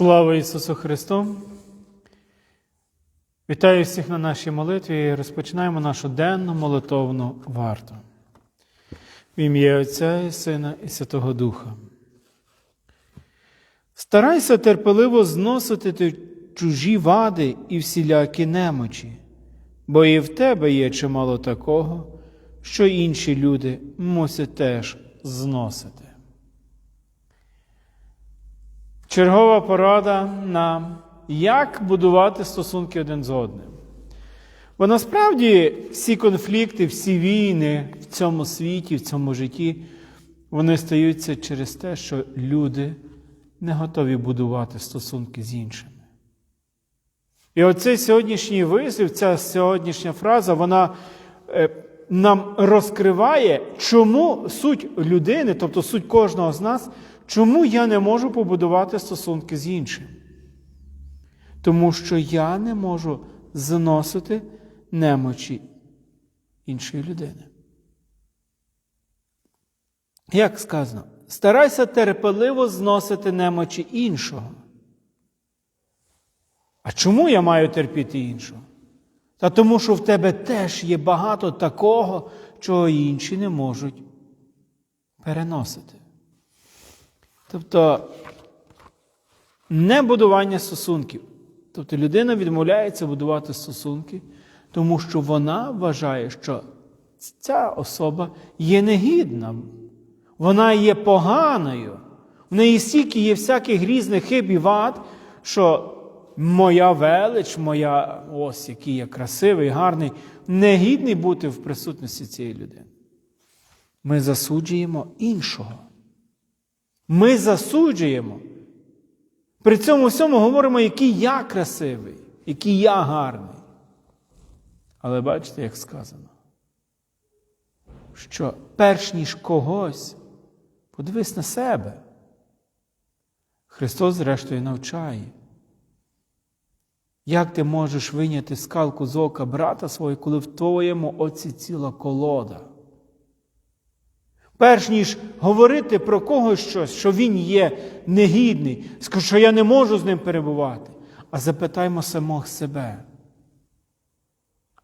Слава Ісусу Христу! Вітаю всіх на нашій молитві і розпочинаємо нашу денну молитовну варту. В ім'я Отця і Сина і Святого Духа. Старайся терпеливо зносити чужі вади і всілякі немочі, бо і в тебе є чимало такого, що інші люди мусять теж зносити. Чергова порада нам, як будувати стосунки один з одним. Бо насправді всі конфлікти, всі війни в цьому світі, в цьому житті, вони стаються через те, що люди не готові будувати стосунки з іншими. І оцей сьогоднішній вислів, ця сьогоднішня фраза, вона е, нам розкриває, чому суть людини, тобто суть кожного з нас, чому я не можу побудувати стосунки з іншим. Тому що я не можу зносити немочі іншої людини. Як сказано, старайся терпеливо зносити немочі іншого. А чому я маю терпіти іншого? Та тому, що в тебе теж є багато такого, чого інші не можуть переносити. Тобто не будування стосунків. Тобто людина відмовляється будувати стосунки, тому що вона вважає, що ця особа є негідна, вона є поганою. В неї стільки є всяких різних хиб і вад, що моя велич, моя ось який я красивий, гарний, негідний бути в присутності цієї людини. Ми засуджуємо іншого. Ми засуджуємо. При цьому всьому говоримо, який я красивий, який я гарний. Але бачите, як сказано, що перш ніж когось, подивись на себе. Христос, зрештою, навчає. Як ти можеш виняти скалку з ока брата свого, коли в твоєму оці ціла колода? Перш ніж говорити про когось щось, що він є негідний, що я не можу з ним перебувати, а запитаймо самого себе.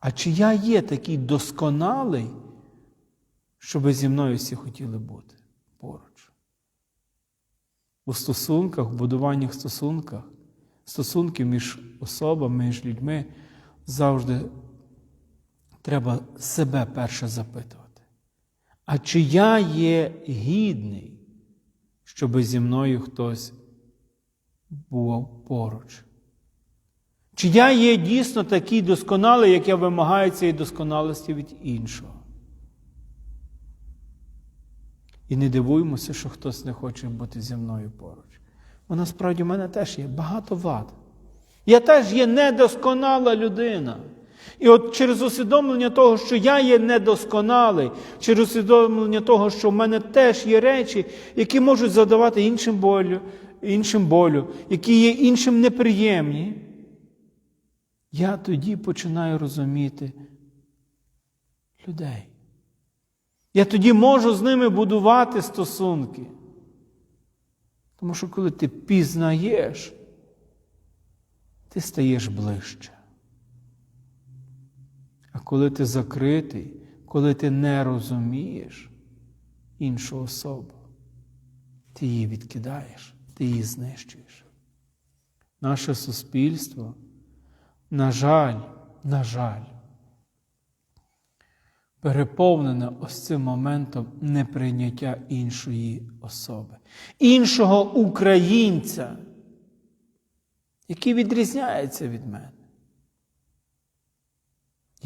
А чи я є такий досконалий, щоб зі мною всі хотіли бути поруч? У стосунках, в будуваннях стосунках, стосунків між особами, між людьми завжди треба себе перше запитувати. А чи я є гідний, щоб зі мною хтось був поруч? Чи я є дійсно такий досконалий, як я вимагаю цієї досконалості від іншого? І не дивуємося, що хтось не хоче бути зі мною поруч. Бо насправді в мене теж є багато вад. Я теж є недосконала людина. І от через усвідомлення того, що я є недосконалий, через усвідомлення того, що в мене теж є речі, які можуть задавати іншим болю, іншим болю, які є іншим неприємні, я тоді починаю розуміти людей. Я тоді можу з ними будувати стосунки. Тому що коли ти пізнаєш, ти стаєш ближче. А коли ти закритий, коли ти не розумієш іншу особу, ти її відкидаєш, ти її знищуєш. Наше суспільство, на жаль, на жаль, переповнене ось цим моментом неприйняття іншої особи, іншого українця, який відрізняється від мене.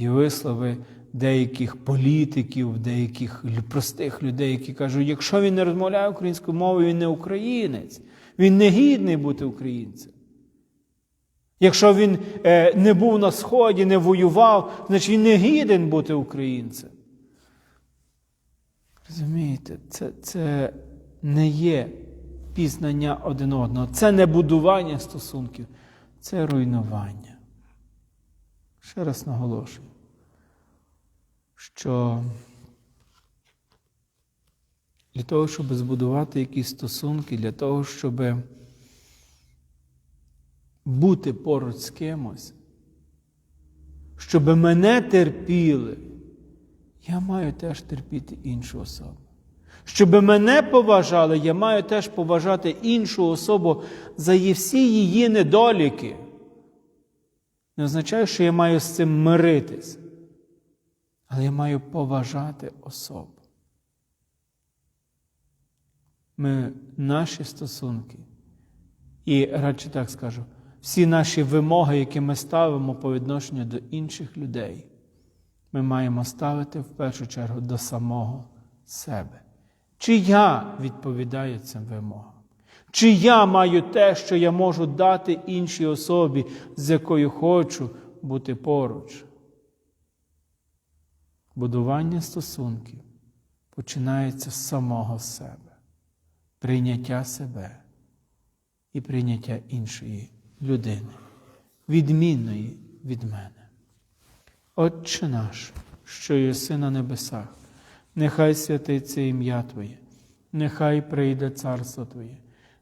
І вислови деяких політиків, деяких простих людей, які кажуть, якщо він не розмовляє українською мовою, він не українець, він не гідний бути українцем. Якщо він е, не був на Сході, не воював, значить він не гіден бути українцем. Розумієте, це, це не є пізнання один одного, це не будування стосунків, це руйнування. Ще раз наголошую, що для того, щоб збудувати якісь стосунки, для того, щоб бути поруч з кимось, щоб мене терпіли, я маю теж терпіти іншу особу. Щоб мене поважали, я маю теж поважати іншу особу за всі її недоліки. Не означає, що я маю з цим миритись, але я маю поважати особу. Ми наші стосунки, і радше так скажу, всі наші вимоги, які ми ставимо по відношенню до інших людей, ми маємо ставити в першу чергу до самого себе. Чи я відповідаю цим вимогам? Чи я маю те, що я можу дати іншій особі, з якою хочу бути поруч? Будування стосунків починається з самого себе, прийняття себе і прийняття іншої людини, відмінної від мене. Отче наш, що єси на небесах, нехай святиться ім'я Твоє, нехай прийде царство Твоє,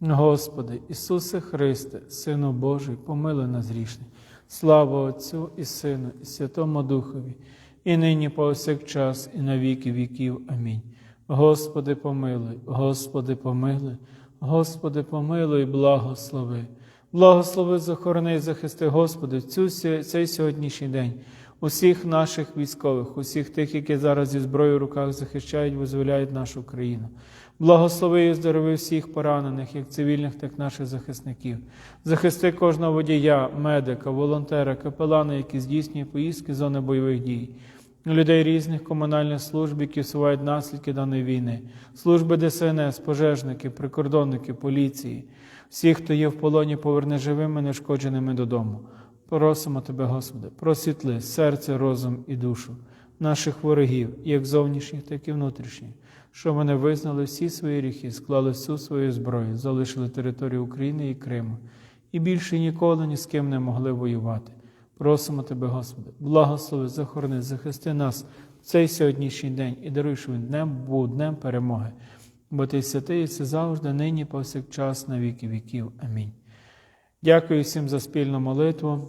Господи, Ісусе Христе, Сину Божий, помилуй нас грішних. Слава Отцю і Сину, і Святому Духові, і нині повсякчас, і на віки віків. Амінь. Господи, помилуй, Господи, помилуй, Господи, помилуй, благослови. Благослови, захорони і захисти, Господи, цю, цей сьогоднішній день, усіх наших військових, усіх тих, які зараз зі зброєю в руках захищають, визволяють нашу країну. Благослови і здорови всіх поранених, як цивільних, так і наших захисників. Захисти кожного водія, медика, волонтера, капелана, які здійснює поїздки з зони бойових дій. Людей різних комунальних служб, які усувають наслідки даної війни, служби ДСНС, пожежники, прикордонники, поліції, всіх, хто є в полоні, поверни живими, нешкодженими додому. Просимо Тебе, Господи, просвітли серце, розум і душу наших ворогів, як зовнішніх, так і внутрішніх, що вони визнали всі свої гріхи, склали всю свою зброю, залишили територію України і Криму, і більше ніколи ні з ким не могли воювати. Просимо Тебе, Господи, благослови, захорони, захисти нас цей сьогоднішній день і даруй, що він днем був днем перемоги. Бо ти святий, і це завжди, нині, повсякчас, на віки віків. Амінь. Дякую всім за спільну молитву.